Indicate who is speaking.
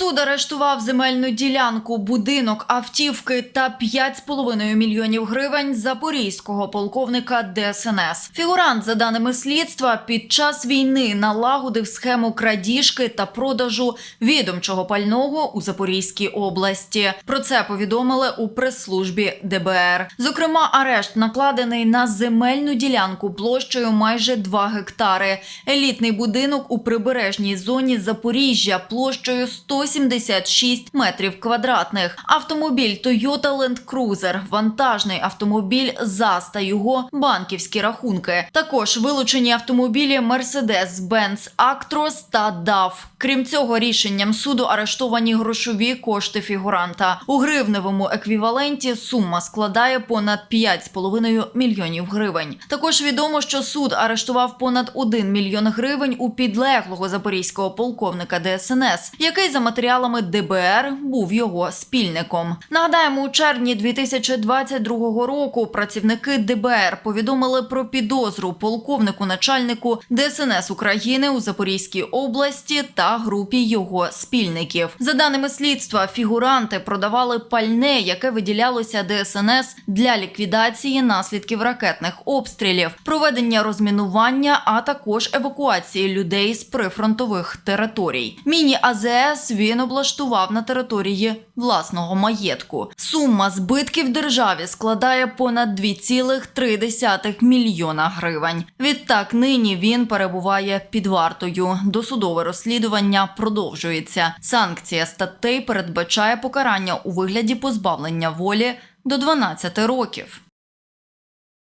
Speaker 1: Суд арештував земельну ділянку, будинок, автівки та 5,5 мільйонів гривень запорізького полковника ДСНС. Фігурант, за даними слідства, під час війни налагодив схему крадіжки та продажу відомчого пального у Запорізькій області. Про це повідомили у прес-службі ДБР. Зокрема, арешт накладений на земельну ділянку площею майже 2 гектари. Елітний будинок у прибережній зоні Запоріжжя площею 176 метрів квадратних. Автомобіль Toyota Land Cruiser, вантажний автомобіль ЗАЗ та його банківські рахунки. Також вилучені автомобілі Mercedes-Benz Actros та DAF. Крім цього, рішенням суду арештовані грошові кошти фігуранта. У гривневому еквіваленті сума складає понад 5,5 мільйонів гривень. Також відомо, що суд арештував понад 1 мільйон гривень у підлеглого запорізького полковника ДСНС, який за матеріалами ДБР був його спільником. Нагадаємо, у червні 2022 року працівники ДБР повідомили про підозру полковнику начальнику ДСНС України у Запорізькій області та групі його спільників. За даними слідства, фігуранти продавали пальне, яке виділялося ДСНС для ліквідації наслідків ракетних обстрілів, проведення розмінування, а також евакуації людей з прифронтових територій. Міні АЗС він облаштував на території власного маєтку. Сума збитків державі складає понад 2,3 мільйона гривень. Відтак нині він перебуває під вартою. Досудове розслідування продовжується. Санкція статей передбачає покарання у вигляді позбавлення волі до 12 років.